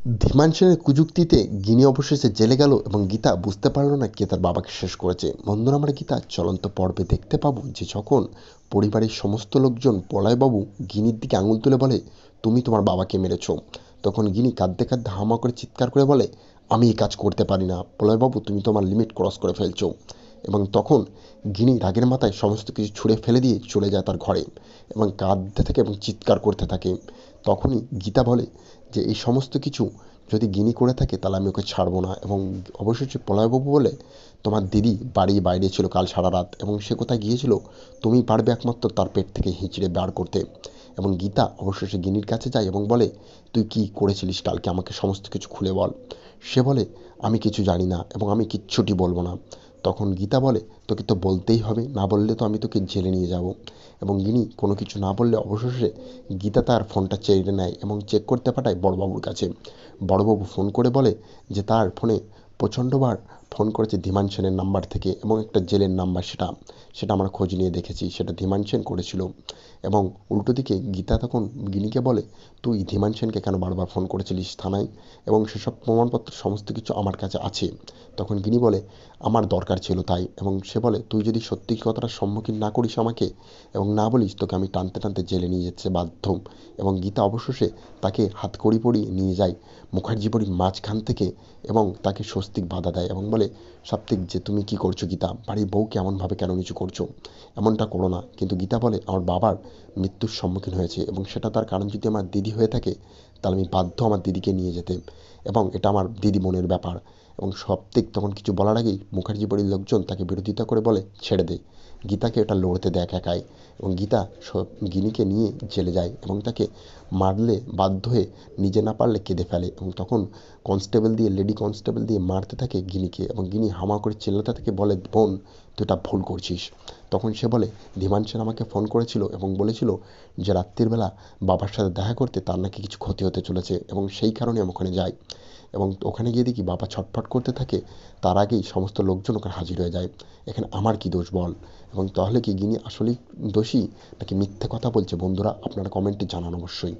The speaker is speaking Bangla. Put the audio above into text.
ধীমান সেনের কুযুক্তিতে গিনি অবশেষে জেলে গেল এবং গীতা বুঝতে পারল না কে তার বাবাকে শেষ করেছে। বন্ধুরা, আমরা গীতা চলন্ত পর্বে দেখতে পাবো যে যখন পরিবারের সমস্ত লোকজন পলয়বাবু গিনির দিকে আঙুল তুলে বলে, তুমি তোমার বাবাকে মেরেছ। তখন গিনি কাঁদতে কাঁদতে হামা করে চিৎকার করে বলে, আমি এই কাজ করতে পারি না। পলয়বাবু, তুমি তোমার লিমিট ক্রস করে ফেলছো। এবং তখন গিনি রাগের মাথায় সমস্ত কিছু ছুঁড়ে ফেলে দিয়ে চলে যায় তার ঘরে এবং কাঁদতে থাকে এবং চিৎকার করতে থাকে। তখনই গীতা বলে যে, এই সমস্ত কিছু যদি গিনি করে থাকে, তাহলে আমি ওকে ছাড়বো না। এবং অবশেষে প্রলয়বাবু বলে, তোমার দিদি বাড়ি বাইরে ছিল কাল সারা রাত এবং সে কোথায় গিয়েছিল, তুমি পারবে একমাত্র তার পেট থেকে হিঁচড়ে বার করতে। এবং গীতা অবশেষে গিনির কাছে যায় এবং বলে, তুই কি করেছিলিস কালকে আমাকে সমস্ত কিছু খুলে বল? সে বলে, আমি কিছু জানি না এবং আমি কিচ্ছুটি বলব না। তখন গীতা বলে, তোকে তো বলতেই হবে, না বললে তো আমি তোকে জেলে নিয়ে যাব। এবং ইনি কোনো কিছু না বললে অবশেষে গীতা তার ফোনটা চেয়ে নেয় এবং চেক করতে পাঠায় বড়বাবুর কাছে। বড়বাবু ফোন করে বলে যে, তার ফোনে প্রচণ্ডবার ফোন করেছে ধীমান সেনের নাম্বার থেকে এবং একটা জেলের নাম্বার, সেটা সেটা আমরা খোঁজ নিয়ে দেখেছি, সেটা ধীমান সেন করেছিল। এবং উল্টো দিকে গীতা তখন গিনিকে বলে, তুই ধীমান সেনকে কেন বারবার ফোন করেছিলিস থানায়? এবং সেসব প্রমাণপত্র সমস্ত কিছু আমার কাছে আছে। তখন গিনি বলে, আমার দরকার ছিল তাই। এবং সে বলে, তুই যদি সত্যি কথাটার সম্মুখীন না করিস আমাকে এবং না বলিস, তোকে আমি টানতে টানতে জেলে নিয়ে যেতে বাধ্য এবং গীতা অবশেষে তাকে হাত হাতকড়ি পরিয়ে নিয়ে যায় মুখার্জি বাড়ির মাঝখান থেকে এবং তাকে স্বস্তিক বাধা দেয় এবং বলে সাত্বিক যে তুমি কি করছ গীতা? বাড়ির বউকে এমনভাবে কেন নিচু করছ? এমনটা করো না। কিন্তু গীতা বলে, আমার বাবার মৃত্যুর সম্মুখীন হয়েছে এবং সেটা তার কারণ যদি আমার দিদি হয়ে থাকে, তাহলে আমি বাধ্য আমার দিদিকে নিয়ে যেতে। এবং এটা আমার দিদি বোনের ব্যাপার। এবং সপ্তিক তখন কিছু বলার আগেই মুখার্জি বাড়ির লোকজন তাকে বিরোধিতা করে বলে, ছেড়ে দে। গীতাকে এটা লড়তে দেয় একাই। এবং গীতা সব গিনিকে নিয়ে জেলে যায় এবং তাকে মারলে বাধ্য হয়ে নিজে না পারলে কেঁদে ফেলে। এবং তখন কনস্টেবল দিয়ে, লেডি কনস্টেবল দিয়ে মারতে থাকে গিনিকে। এবং গিনি হামা করে চিল্লাতে থাকে বলে, বোন, তুই এটা ভুল করছিস। তখন সে বলে ধীমান সেন আমাকে ফোন করেছিল এবং বলেছিল যে রাত্রিবেলা বাবার সাথে দেখা করতে তার নাকি কিছু ক্ষতি হতে চলেছে এবং সেই কারণে আমি ওখানে যাই। এবং ওখানে গিয়ে দেখি বাবা ছটফট করতে থাকে, তার আগেই সমস্ত লোকজন ওখানে হাজির হয়ে যায়। এখানে আমার কী দোষ বল? এবং তাহলে কি গিনি আসলেই দোষী নাকি মিথ্যে কথা বলছে? বন্ধুরা, আপনারা কমেন্টে জানান অবশ্যই।